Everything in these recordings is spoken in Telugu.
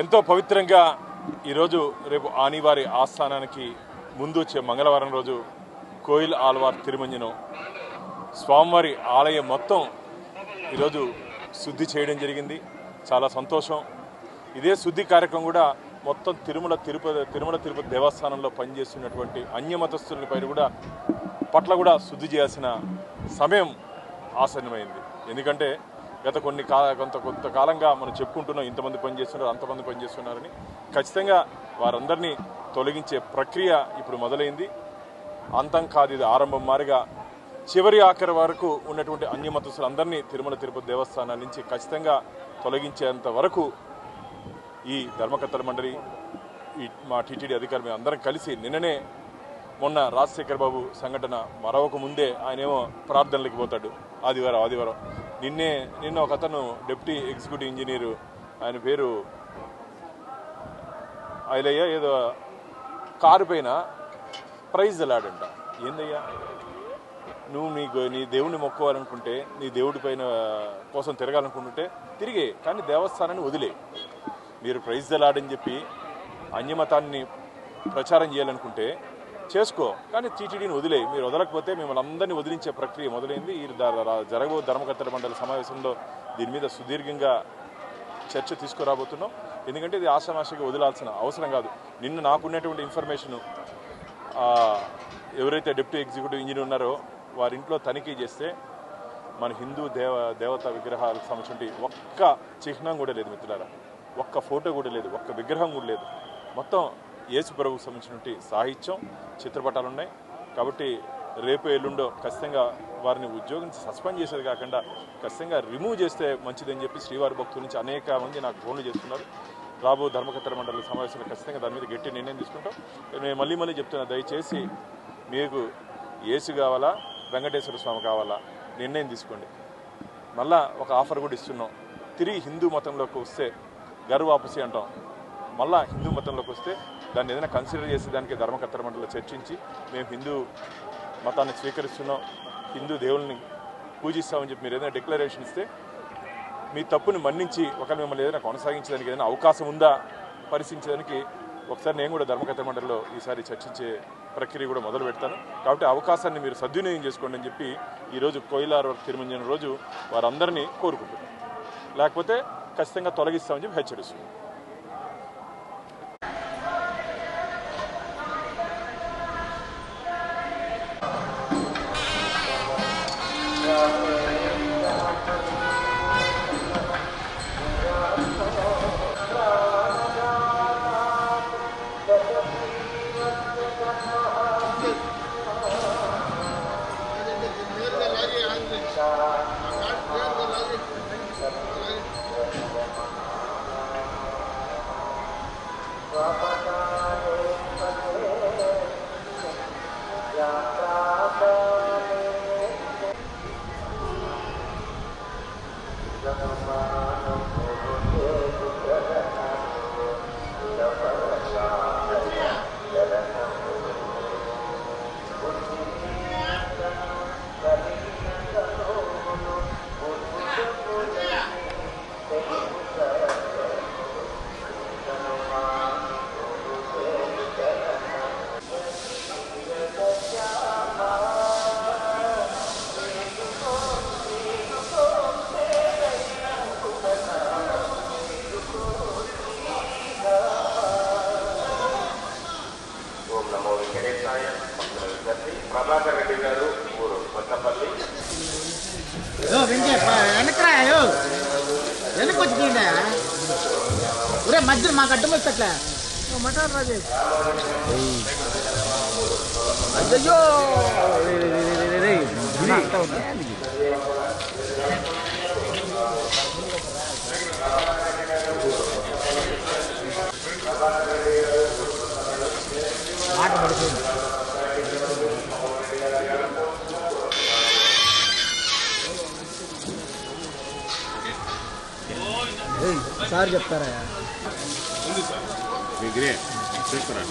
ఎంతో పవిత్రంగా ఈరోజు రేపు ఆనివారి ఆస్థానానికి ముందు వచ్చే మంగళవారం రోజు కోయిల్ ఆల్వార్ తిరుమంజనం స్వామివారి ఆలయం మొత్తం ఈరోజు శుద్ధి చేయడం జరిగింది. చాలా సంతోషం. ఇదే శుద్ధి కార్యక్రమం కూడా మొత్తం తిరుమల తిరుపతి తిరుమల తిరుపతి దేవస్థానంలో పనిచేస్తున్నటువంటి అన్యమతస్థుల పైన కూడా పట్ల కూడా శుద్ధి చేయాల్సిన సమయం ఆసన్నమైంది. ఎందుకంటే గత కొన్ని కా కొంత కొంతకాలంగా మనం చెప్పుకుంటున్నాం ఇంతమంది పనిచేస్తున్నారు అంతమంది పనిచేస్తున్నారని. ఖచ్చితంగా వారందరినీ తొలగించే ప్రక్రియ ఇప్పుడు మొదలైంది. అంతం కాదు ఇది ఆరంభం మారిగా చివరి ఆఖరి వరకు ఉన్నటువంటి అన్యమతస్తులందరినీ తిరుమల తిరుపతి దేవస్థానాల నుంచి ఖచ్చితంగా తొలగించేంత వరకు ఈ ధర్మకర్తల మండలి ఈ మా టీటీడీ అధికారులు అందరం కలిసి నిన్ననే మొన్న రాజశేఖర్ బాబు సంఘటన మరొక ముందే ఆయనేమో ప్రార్థనలకు పోతాడు ఆదివారం ఆదివారం. నిన్నే నిన్న ఒక అతను డిప్యూటీ ఎగ్జిక్యూటివ్ ఇంజనీరు ఆయన పేరు అయిలయ్య ఏదో కారు పైన ప్రైజ్ ఎలాడంట ఏందయ్యా? నువ్వు నీకు నీ దేవుణ్ణి మొక్కోవాలనుకుంటే నీ దేవుడి పైన కోసం తిరగాలనుకుంటుంటే తిరిగే కానీ దేవస్థానాన్ని వదిలే. మీరు ప్రైజ్ ఎలాడని చెప్పి అన్యమతాన్ని ప్రచారం చేయాలనుకుంటే చేసుకో. కానీ టీటీడీని వదిలే మీరు వదలకపోతే మిమ్మల్ని అందరినీ వదిలించే ప్రక్రియ మొదలైంది. ఈ జరగబో ధర్మకర్తల మండలి సమావేశంలో దీని మీద సుదీర్ఘంగా చర్చ తీసుకురాబోతున్నాం. ఎందుకంటే ఇది ఆషామాషిగా వదిలాల్సిన అవసరం కాదు. నిన్న నాకున్నటువంటి ఇన్ఫర్మేషను ఎవరైతే డిప్యూటీ ఎగ్జిక్యూటివ్ ఇంజనీర్ ఉన్నారో వారి ఇంట్లో తనిఖీ చేస్తే మన హిందూ దేవ దేవతా విగ్రహాలకు సంబంధించి ఒక్క చిహ్నం కూడా లేదు మిత్రులారా. ఒక్క ఫోటో కూడా లేదు. ఒక్క విగ్రహం కూడా లేదు. మొత్తం యేసుప్రభుకు సంబంధించినటువంటి సాహిత్యం చిత్రపటాలు ఉన్నాయి కాబట్టి రేపు ఎల్లుండో ఖచ్చితంగా వారిని ఉద్యోగం సస్పెండ్ చేసేది కాకుండా ఖచ్చితంగా రిమూవ్ చేస్తే మంచిదని చెప్పి శ్రీవారి భక్తుల నుంచి అనేక మంది నాకు ఫోన్లు చేస్తున్నారు. రాబో ధర్మకర్తల మండలి సమావేశంలో ఖచ్చితంగా దాని మీద గట్టి నిర్ణయం తీసుకుంటాం. నేను మళ్ళీ మళ్ళీ చెప్తున్నా దయచేసి మీకు ఏసు కావాలా వెంకటేశ్వర స్వామి కావాలా నిర్ణయం తీసుకోండి. మళ్ళా ఒక ఆఫర్ కూడా ఇస్తున్నాం. తిరిగి హిందూ మతంలోకి వస్తే గర్వ వాపసి అంటాం. మళ్ళా హిందూ మతంలోకి వస్తే దాన్ని ఏదైనా కన్సిడర్ చేసి దానికి ధర్మకర్తల మండలిలో చర్చించి మేము హిందూ మతాన్ని స్వీకరిస్తున్నాం హిందూ దేవుల్ని పూజిస్తామని చెప్పి మీరు ఏదైనా డిక్లరేషన్ ఇస్తే మీ తప్పుని మన్నించి ఒకవేళ మిమ్మల్ని ఏదైనా కొనసాగించడానికి ఏదైనా అవకాశం ఉందా పరిశీలించడానికి ఒకసారి నేను కూడా ధర్మకర్త మండలిలో ఈసారి చర్చించే ప్రక్రియ కూడా మొదలు పెడతాను. కాబట్టి అవకాశాన్ని మీరు సద్వినియోగం చేసుకోండి అని చెప్పి ఈరోజు కోయిలార్ తిరుమంజన రోజు వారందరినీ కోరుకుంటున్నాను. లేకపోతే ఖచ్చితంగా తొలగిస్తామని చెప్పి హెచ్చరిస్తున్నాను. ఓం ప్రభాకర్ రెడ్డి గారు ఊరు కొత్తపల్లి. యో వెంకే వెనకరా యో వెనక్కి వచ్చి తీయండి ఒరే మధ్యలో మాకు అడ్డం వచ్చట్లే మటారు రాజేష్ అయ్యో సార్ చెప్తారా చేస్తారా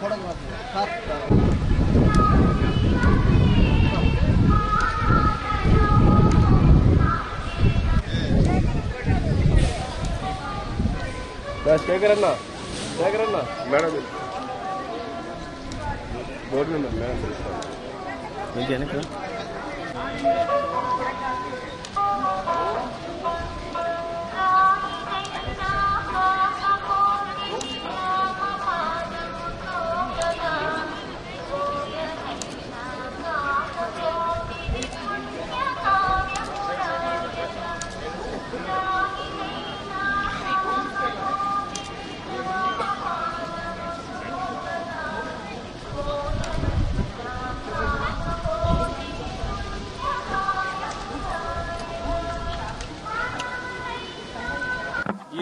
फोटोग्राफी శేఖర్ అన్న మేడం బోర్డు మీద మేడం తెలుస్తాను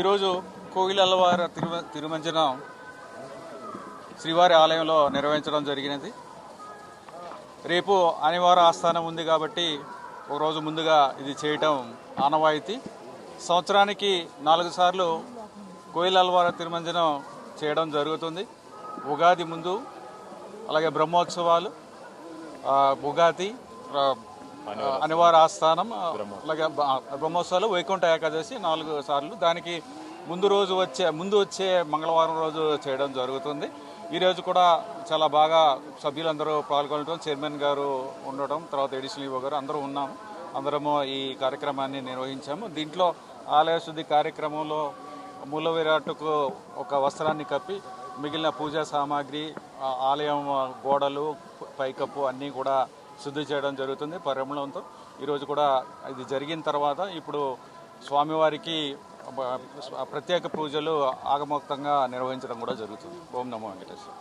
ఈరోజు కోగిలల్లవారి తిరుమ తిరుమంజనం శ్రీవారి ఆలయంలో నిర్వహించడం జరిగినది. రేపు అనివార ఆస్థానం ఉంది కాబట్టి ఒక రోజు ముందుగా ఇది చేయటం ఆనవాయితీ. సంవత్సరానికి నాలుగు సార్లు కోయిలల్వార తిరుమంజనం చేయడం జరుగుతుంది. ఉగాది ముందు అలాగే బ్రహ్మోత్సవాలు ఉగాది ఆ, అనివార్య ఆస్థానం అలాగే బ్రహ్మోత్సవాలు వైకుంఠ ఏకాదశి నాలుగు సార్లు. దానికి ముందు రోజు వచ్చే ముందు వచ్చే మంగళవారం రోజు చేయడం జరుగుతుంది. ఈ రోజు కూడా చాలా బాగా సభ్యులందరూ పాల్గొనడం చైర్మన్ గారు ఉండటం తర్వాత ఎడిషనల్ ఈవో గారు అందరూ ఉన్నాము. అందరము ఈ కార్యక్రమాన్ని నిర్వహించాము. దీంట్లో ఆలయ శుద్ధి కార్యక్రమంలో మూల విరాట్టుకు ఒక వస్త్రాన్ని కప్పి మిగిలిన పూజా సామాగ్రి ఆలయం గోడలు పైకప్పు అన్నీ కూడా శుద్ధి చేయడం జరుగుతుంది పరిమళంతో. ఈరోజు కూడా ఇది జరిగిన తర్వాత ఇప్పుడు స్వామివారికి ప్రత్యేక పూజలు ఆగమోక్తంగా నిర్వహించడం కూడా జరుగుతుంది. ఓం నమో వెంకటేశ్వర.